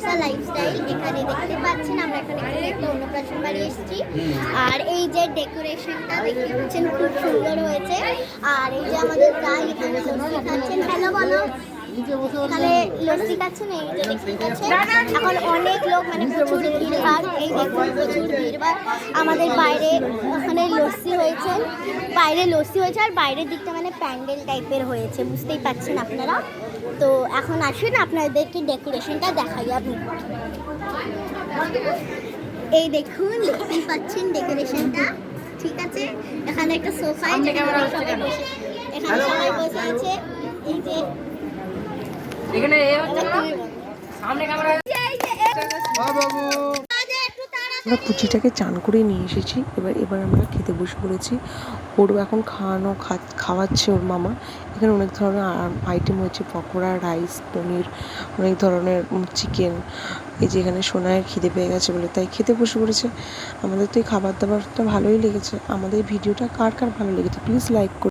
লিপসা lifestyle এখানে দেখতে পাচ্ছেন আমরা এখানে একটা অন্নপ্রাশন বাড়ি এসেছি। আর এই যে ডেকোরেশনটা দেখতে পাচ্ছেন খুব সুন্দর হয়েছে। আর এই যে আমাদের প্রায় এখানে লস্যি খাচ্ছেন হ্যালো বলো। এখানে লস্যি খাচ্ছেন এই যে দেখতে পাচ্ছেন। এখন অনেক লোক মানে প্রচুর ভিড়ভাড় এই দেখুন প্রচুর ভিড়ভাড় আমাদের বাইরে লস্যি হয়েছে বাইরে লস্যি হয়েছে আর বাইরের দিকটা মানে প্যান্ডেল টাইপের হয়েছে বুঝতেই পাচ্ছেন আপনারা? তো এখন আসুন আপনাদেরকে ডেকোরেশনটা দেখাই আমি। এই দেখুন দেখতেই পাচ্ছেন ডেকোরেশনটা ঠিক আছে? এখানে একটা সোফা এখানে সবাই বসে আছে। এই যে এখানে এ হচ্ছে সামনে ক্যামেরা আমরা পুচিটাকে চান করে নিয়ে এসেছি। এবার এবার আমরা খেতে বসে পড়েছি। ওরও এখন খাওয়ানো খাওয়াচ্ছে ওর মামা। এখানে অনেক ধরনের আইটেম হয়েছে পকোড়া রাইস পনির, অনেক ধরনের চিকেন এই যে এখানে সোনায় খিদে পেয়ে গেছে বলে। তাই খেতে বসে পড়েছে। আমাদের তো এই খাবার দাবারটা ভালোই লেগেছে। আমাদের ভিডিওটা কার কার ভালো লেগেছে? Please like